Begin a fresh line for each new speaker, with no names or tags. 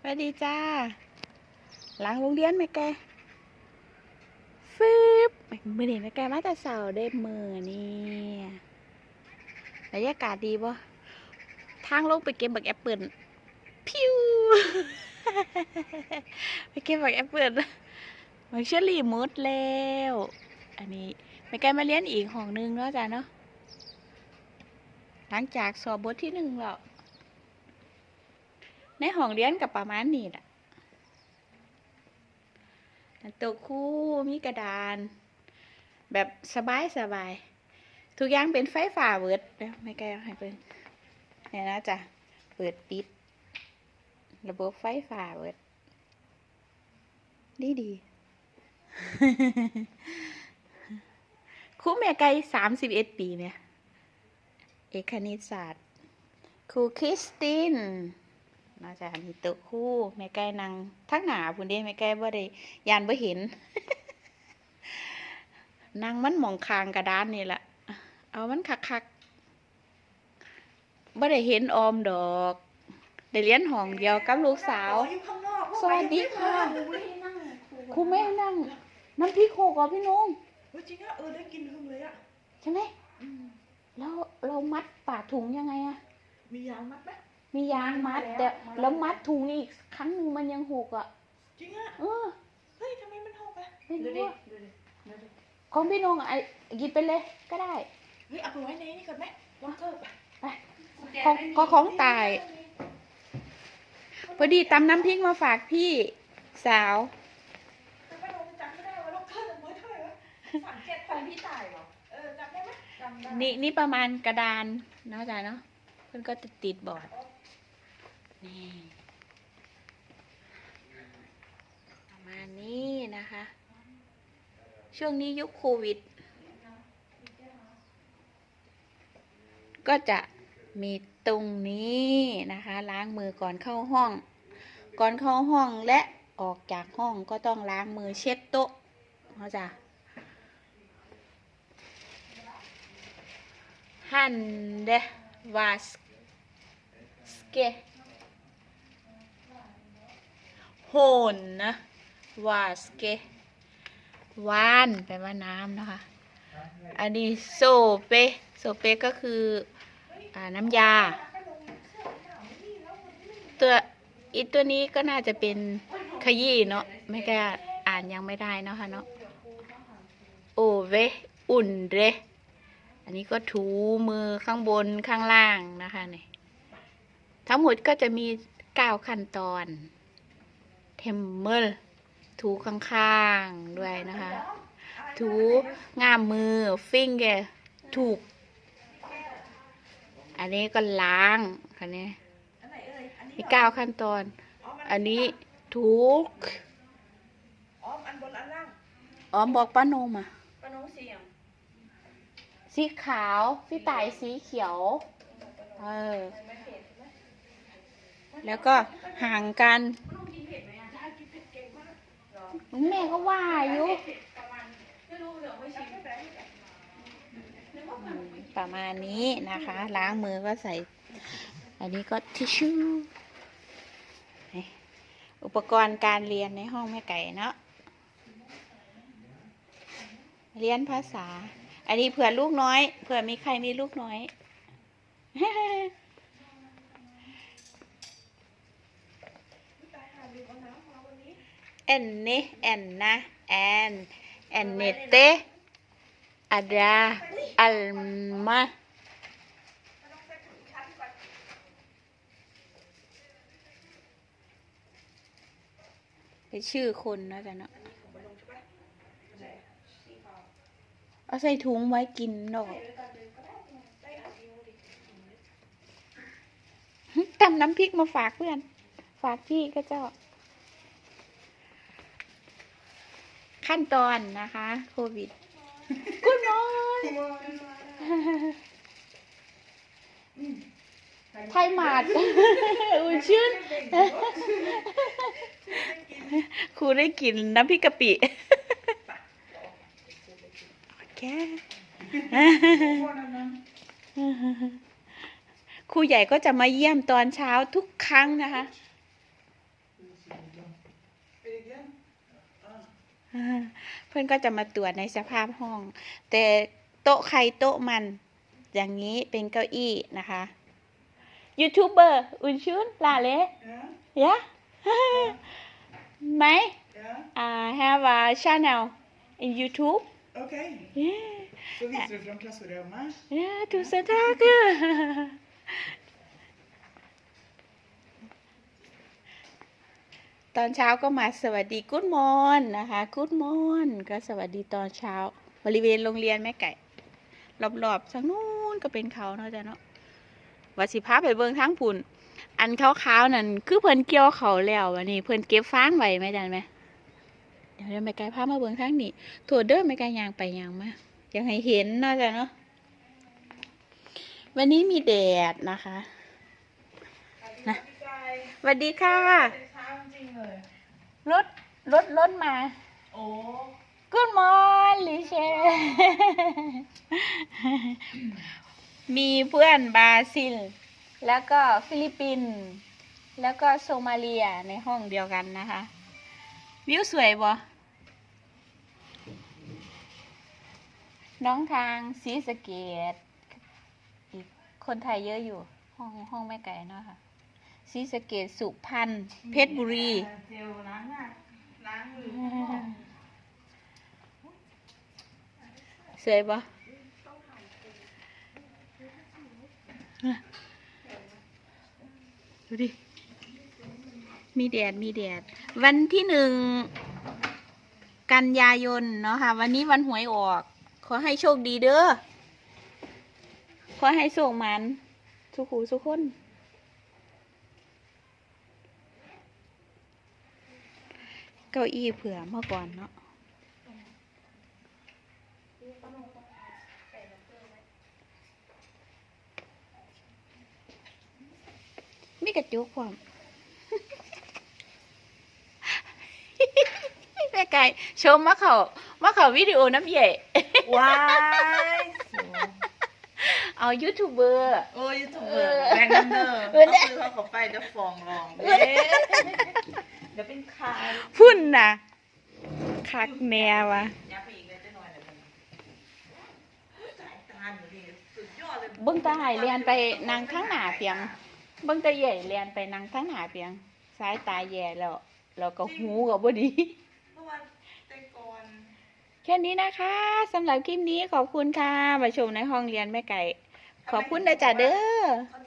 สวัสดีจ้า หลังโรงเรียนไหมแกฟืบมือนี่แม่แกมาแต่เสาร์ได้มือนี่บรรยากาศดีปะทางลงไปเก็บบักแอปเปิลพิวไปเก็บบักแอปเปิลบักเชอรี่หมดแล้ว อันนี้แม่แกมาเรียนอีกห้องนึงเนาะจ้ะเนาะหลังจากสอบบทที่หนึ่งแล้ว ในห้องเรียนกับประมาณนี้แหละตัวคู่มีกระดาน แบบสบายสบาย ทุกอย่างเป็นไฟฟ้าเวิร์ดไม่แก้ให้เพิ่งเนี่ยนะจ๊ะเปิดปิด ระบบไฟฟ้าเวิร์ดดีดีครูแม่ไกลสามสิบเอ็ดปีเนี่ย เอกคณิตศาสตร์ ครูคริสติน น่าจะมีโต๊ะคู่แม่ไก่นั่งทั้งหนาพุ่นเด้แม่ไก่บ่ได้ยานบ่เห็นนั่งมันหมองคางกระดานนี่แหละเอามันคักๆบ่ได้เห็นออมดอกได้เรียนห้องเดียวกับลูกสาว
อยู่ข้างนอก
สวัสดีค่ะ
ครูไม่ให้นั่ง
ครูแม่นั่ง น้ำพริกโคกอะพี่น้อง
เฮ้ยจริงอะเออได้กินหึงเลยอะ
ใช่ไหม
อืม
แล้วเรามัดปากถุงยังไงอะ
มียางมัดไหม
มียางมัด
มัด
แต่
แล้ว
แล้วมัดถุงอีกครั้งหนึ่งมันยังหกอะ
จริงอะ
เออ
เฮ้ยทำไมมันหกอะ
ไม่
ดู
รู้
ดิ
อะ
ดูดิดูดิ
ของพี่นงอะไอ้หยิบไปเลยก็ได้
เฮ้ยเอาไปไว้ในนี่ก่อนไหมล็อกเกอร์ไป
ไปของก็ของตาย พอดีตำน้ำพริกมาฝากพี่สาว
แต่ไม่รู้จำไม่ได้ว่าล็อกเกอร์มันไว้เท่าไหร่วะสามเจ็ดของพี่ตายเหรอเออจำได้ไหมจำได้
นี่นี่ประมาณกระดานเนาะจ๊ะเนาะเพื่อนก็ติดติดบอร์ด นี่ประมาณนี้นะคะ ช่วงนี้ยุคโควิด ก็จะมีตรงนี้นะคะ ล้างมือก่อนเข้าห้อง ก่อนเข้าห้องและออกจากห้องก็ต้องล้างมือเช็ดโต๊ะเขาจะฮันเดวาสเก โหนนะวาสเกวานแปลว่าน้ำนะคะ อันนี้โซเปโซเปก็คืออน้ำยา ตัวอีตัวนี้ก็น่าจะเป็นขยี้เนาะไม่แกอ่านยังไม่ได้นะคะเนาะโอเวอุ่นเรอันนี้ก็ถูมือข้างบนข้างล่างนะคะเนี่ยทั้งหมดก็จะมีเก้าขั้นตอน เทมเมลถูข้างๆด้วยนะคะ ถูง่ามมือฟิงเกอร์ถูก อันนี้ก็ล้างคันนี้
อันไหนเอ่ยอันนี้
มีเก้าขั้นตอน
อ๋อมัน
อันนี้ถูก
อ๋ออันบนอันล่าง
อ๋อมบอกป้าโนมอะ
ปะน้องเสียง
สีขาวพี่ต่ายสีเขียว เออ แล้วก็ห่างกัน แม่ก็ว่าอยู่
ประมาณ
นี้นะคะ ล้างมือก็ใส่ อันนี้ก็ทิชชู่อุปกรณ์การเรียนในห้องแม่ไก่เนาะเรียนภาษา อันนี้เผื่อลูกน้อย เผื่อมีใครมีลูกน้อย เอ็นนี่เอ็นนะแอนแอนเนเตอาดาอัลมาเป็นชื่อคนนะจ๊ะเนาะเอาใส่ถุงไว้กินดอกตำน้ำพริกมาฝากเพื่อน ฝากพี่ก็เจ้า ขั้นตอนนะคะ โควิดกุดมอนไทยหมาดอุ่นชื่นครูได้กินน้ำพริกกะปิโอเคครูใหญ่ก็จะมาเยี่ยมตอนเช้าทุกครั้งนะคะ อ่า เพื่อนก็จะมาตรวจในสภาพห้อง แต่โต๊ะใครโต๊ะมัน อย่างนี้เป็นเก้าอี้นะคะยูทูบเบอร์อุนชุนลาเละ
Ja,
ยะไหม
ja.
I have a channel in YouTube
Okej.
yeah
Så visar du från klassrummet?
yeah tusen tack ตอนเช้าก็มาสวัสดีกุ๊ดมอนนะคะกุ๊ดมอนก็สวัสดีตอนเช้า บริเวณโรงเรียนแม่ไก่รอบๆทางนู้นก็เป็นเขาเนาะจ้ะเนาะว่าสิพาไปเบิ่งทางพุ่นอันขาวๆนั่นคือเพิ่นเกี่ยวเขาแล้ววันนี้เพิ่นเก็บฟางไว้ไหมจันไหมเดี๋ยวเดี๋ยวแม่ไก่พามาเบิ่งทางนี้โถเด้อแม่ไก่ยางไปยางมาอยากให้เห็นเนาะจ้ะเนาะวันนี้มีแดดนะคะนะสวัสดีค่ะ
เช้าจริงเลย
รถรถรถมา
โอ้
Good morning เชมีเพื่อนบราซิล แล้วก็ฟิลิปปินส์แล้วก็โซมาเลียในห้องเดียวกันนะคะ วิวสวยบ่น้องทางสีสะเกตอีกคนไทยเยอะอยู่ ห้องห้องไม่ไกลเนาะค่ะ สีสะเกตสุพรรณเพชรบุรี
เจลล้างหน้าล้างมือ
สวยปะดูดิ มีแดด มีแดด วันที่หนึ่ง กันยายน เนาะค่ะ วันนี้วันหวยออก ขอให้โชคดีเด้อ ขอให้โชคมัน สุขูสุขคน ก้าอี้เผื่อเมื่อก่อนเนาะมีกระจุกความแม่ไก่ชมมาเขามาเขาวิดีโอน้ำใหญ่
ว้าย
เอายูทูบเบอร์
โอ้ยยูทูบเบอร์แบงค์นัมเดอร์
เออ
เขา
เนี่ย
ซื้อเขาเขาไปเดี๋ยวฟ้องร้องเด้ เดี๋ยวเป็นคาย
พุ่นน่ะ คักแนวอะ
ยับไปอีกเลยจะหน่อยเลยสายตาหนูดีสุดยอดเลย
เบิ้งตาใหายเรียนไปนางทั้งหนาเพียง เบิ้งตาใหญ่เรียนไปนางทั้งหนาเพียง สายตาแย่แล้วแล้วก็หูก็บ่ดี
เมื่อวันแต่ก่อน
แค่นี้นะคะสำหรับคลิปนี้ขอบคุณค่ะมาชมในห้องเรียนแม่ไก่ ขอบคุณนะจ๊ะเด้อ
เขา